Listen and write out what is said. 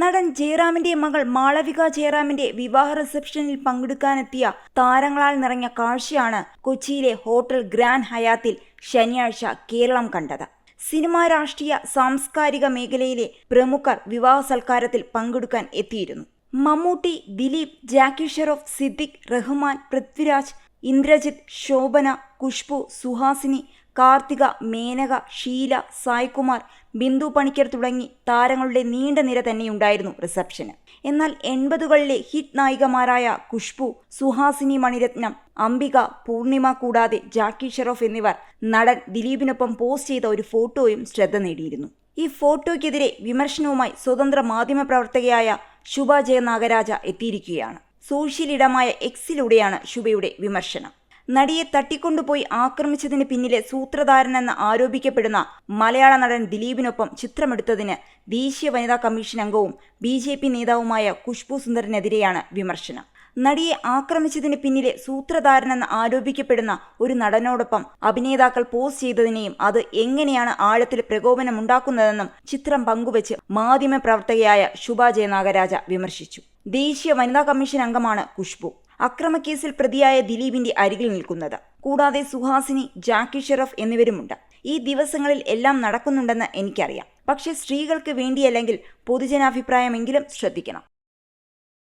നടൻ ജയറാമിന്റെ മകൾ മാളവിക ജയറാമിന്റെ വിവാഹ റിസപ്ഷനിൽ പങ്കെടുക്കാനെത്തിയ താരങ്ങളാൽ നിറഞ്ഞ കാഴ്ചയാണ് കൊച്ചിയിലെ ഹോട്ടൽ ഗ്രാൻഡ് ഹയാത്തിൽ ശനിയാഴ്ച കേരളം കണ്ടത്. സിനിമാ രാഷ്ട്രീയ സാംസ്കാരിക മേഖലയിലെ പ്രമുഖർ വിവാഹ സൽക്കാരത്തിൽ പങ്കെടുക്കാൻ എത്തിയിരുന്നു. മമ്മൂട്ടി ദിലീപ് ജാക്കി ഷെറോഫ് സിദ്ദിഖ് റഹ്മാൻ പൃഥ്വിരാജ് ഇന്ദ്രജിത് ശോഭന കുഷ്ബു സുഹാസിനി കാർത്തിക മേനക ഷീല സായ്കുമാർ ബിന്ദു പണിക്കർ തുടങ്ങി താരങ്ങളുടെ നീണ്ട നിര തന്നെയുണ്ടായിരുന്നു റിസപ്ഷന്. എന്നാൽ എൺപതുകളിലെ ഹിറ്റ് നായികമാരായ കുഷ്ബു സുഹാസിനി മണിരത്നം അംബിക പൂർണിമ കൂടാതെ ജാക്കി ഷെറോഫ് എന്നിവർ നടൻ ദിലീപിനൊപ്പം പോസ്റ്റ് ചെയ്ത ഒരു ഫോട്ടോയും ശ്രദ്ധ നേടിയിരുന്നു. ഈ ഫോട്ടോയ്ക്കെതിരെ വിമർശനവുമായി സ്വതന്ത്ര മാധ്യമ പ്രവർത്തകയായ ശുഭ ജയ നാഗരാജ എത്തിയിരിക്കുകയാണ്. സോഷ്യൽ ഇടമായ എക്സിലൂടെയാണ് ശുഭയുടെ വിമർശനം. നടിയെ തട്ടിക്കൊണ്ടുപോയി ആക്രമിച്ചതിന് പിന്നിലെ സൂത്രധാരനെന്ന് ആരോപിക്കപ്പെടുന്ന മലയാള നടൻ ദിലീപിനൊപ്പം ചിത്രമെടുത്തതിന് ദേശീയ വനിതാ കമ്മീഷൻ അംഗവും ബി ജെ പി നേതാവുമായ ഖുഷ്ബു സുന്ദറിനെതിരെയാണ് വിമർശനം. നടിയെ ആക്രമിച്ചതിന് പിന്നിലെ സൂത്രധാരനെന്ന് ആരോപിക്കപ്പെടുന്ന ഒരു നടനോടൊപ്പം അഭിനേതാക്കൾ പോസ് ചെയ്തതിനെയും അത് എങ്ങനെയാണ് ആഴത്തിൽ പ്രകോപനമുണ്ടാക്കുന്നതെന്നും ചിത്രം പങ്കുവച്ച് മാധ്യമ പ്രവർത്തകയായ ശുഭ ജയനാഗരാജ വിമർശിച്ചു. ദേശീയ വനിതാ കമ്മീഷൻ അംഗമാണ് കുഷ്ബു അക്രമക്കേസിൽ പ്രതിയായ ദിലീപിന്റെ അരികിൽ നിൽക്കുന്നത്. കൂടാതെ സുഹാസിനി ജാക്കി ഷെറഫ് എന്നിവരുമുണ്ട്. ഈ ദിവസങ്ങളിൽ എല്ലാം നടക്കുന്നുണ്ടെന്ന് എനിക്കറിയാം. പക്ഷേ സ്ത്രീകൾക്ക് വേണ്ടിയല്ലെങ്കിൽ പൊതുജനാഭിപ്രായമെങ്കിലും ശ്രദ്ധിക്കണം.